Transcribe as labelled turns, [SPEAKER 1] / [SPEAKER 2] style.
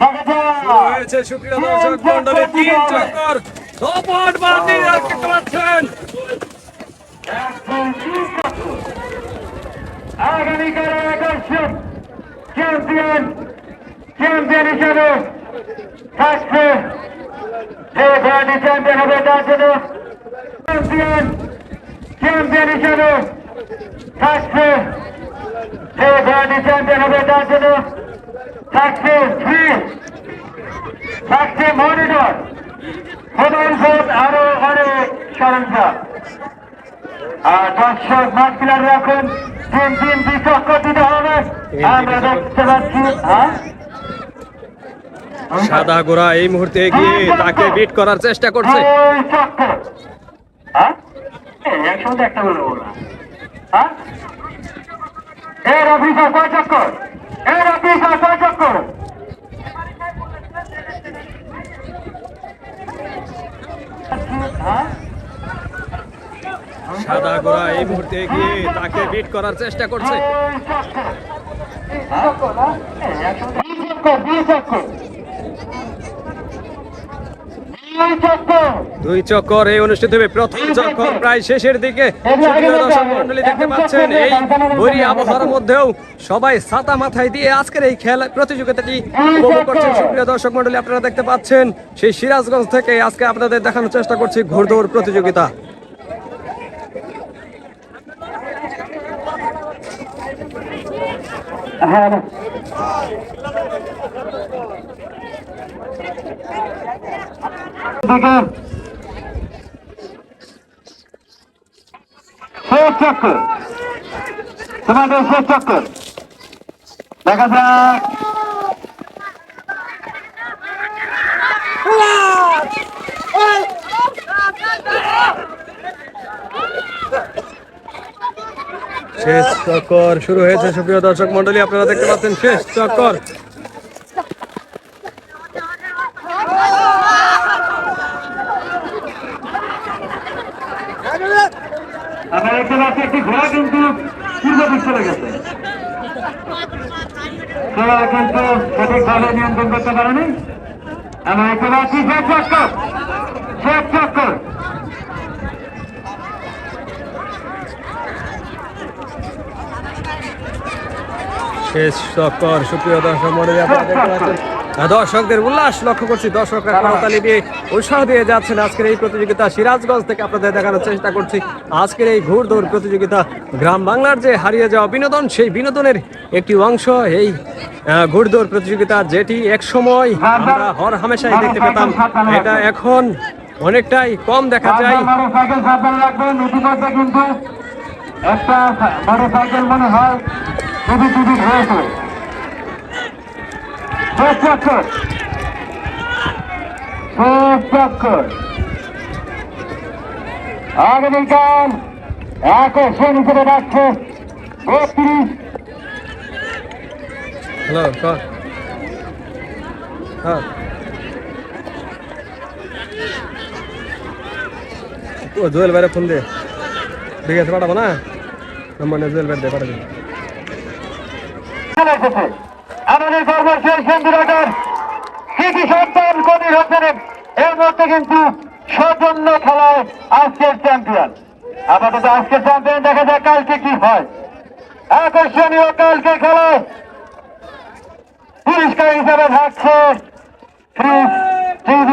[SPEAKER 1] হয়েছে সুপ্রিয় দর্শক মন্ডলী তিন চক্কর সপট বাদি দেখতে পাচ্ছেন
[SPEAKER 2] আগামীকালের আকর্ষণ চ্যাম্পিয়ন চ্যাম্পিয়ন হিসেবে থাকছে যে ঘোড়াটি চ্যাম্পিয়ন হবে তার জন্য চ্যাম্পিয়ন চ্যাম্পিয়ন হিসেবে থাকছে যে ঘোড়াটি চ্যাম্পিয়ন হবে তার জন্য থাকছে ফ্রি থাকছে মনিটর আরও অনেক সরঞ্জাম। আর দর্শক মাঠ তিন তিন চক্কর দিতে হবে আমরা দেখতে পাচ্ছি হ্যাঁ?
[SPEAKER 1] সাদা গোড়া এই মুহূর্তে এগিয়ে তাকে বিট করার চেষ্টা করছে।
[SPEAKER 2] হ্যাঁ একটা বলে বললাম হ্যাঁ? এর অফিসার কয় চক্কর হ্যাঁ
[SPEAKER 1] সাদা গোড়া এই মুহূর্তে গিয়ে তাকে বিট করার চেষ্টা করছে। দুই চক্কর এই অনুষ্ঠিত হবে। প্রথম চক্কর প্রায় শেষের দিকে। দর্শক মন্ডলী দেখতে পাচ্ছেন এই বৈরী আবহাওয়ার মধ্যেও সবাই ছাতা মাথায় দিয়ে আজকের এই খেলা প্রতিযোগিতাটি উপভোগ করছেন সুপ্রিয় দর্শক মন্ডলী আপনারা দেখতে পাচ্ছেন সেই সিরাজগঞ্জ থেকে আজকে আপনাদের দেখানোর চেষ্টা করছি ঘোড়দৌড় প্রতিযোগিতা।
[SPEAKER 2] হ্যাঁ। শেষ চক্কর শেষ চক্কর
[SPEAKER 1] শুরু হয়েছে সুপ্রিয় দর্শক মন্ডলী আপনারা দেখতে পাচ্ছেন শেষ চক্কর।
[SPEAKER 2] পাচ্ছি একটি ঘোড়া কিন্তু পূর্ব চলে গেছে। ঘোড়া কিন্তু সঠিকভাবে নিয়ন্ত্রণ করতে পারেনি। আমরা দেখতে পাচ্ছি শেষ চক্কর। শেষ চক্কর।
[SPEAKER 1] শেষ চক্কর সুপ্রিয় দর্শক মন্ডলী দর্শকদের উল্লাস লক্ষ্য করছি। দর্শকরা করতালি দিয়ে উৎসাহ দিয়ে যাচ্ছেন আজকের এই প্রতিযোগিতা সিরাজগঞ্জ থেকে আপনাদের দেখানোর চেষ্টা করছি। আজকের এই ঘুরদৌড় প্রতিযোগিতা গ্রাম বাংলার যে হারিয়ে যাওয়া বিনোদন সেই বিনোদনের একটি অংশ। এই ঘুরদৌড় প্রতিযোগিতা যেটি এক সময় আমরা হর হামেশাই দেখতে পেতাম। এটা এখন অনেকটাই কম দেখা যায়।
[SPEAKER 2] কিন্তু একটা মোটর সাইকেল মনে হয় শেষ চক্কর আগামীকাল আকর্ষণ হিসেবে রাখছে। বত্রিশ।
[SPEAKER 1] হ্যালো হ্যাঁ ও জুয়েল বাইরে ফোন দে। ঠিক আছে পাঠাবো না? নম্বর নিয়ে জুয়েল বাইরে দে পাঠাবি
[SPEAKER 2] চলে এসেছে আমাদের স্মৃতি বন্ধুরাটার কৃষি সন্তান কবির হোসেনের এর মধ্যে কিন্তু সৌজন্য খেলায় আজকের চ্যাম্পিয়ন। আপাতত আজকের চ্যাম্পিয়ন দেখা যায় কালকে কি হয়। আকর্ষণীয় কালকে খেলায় পুরস্কার হিসাবে থাকছে ফ্রিজ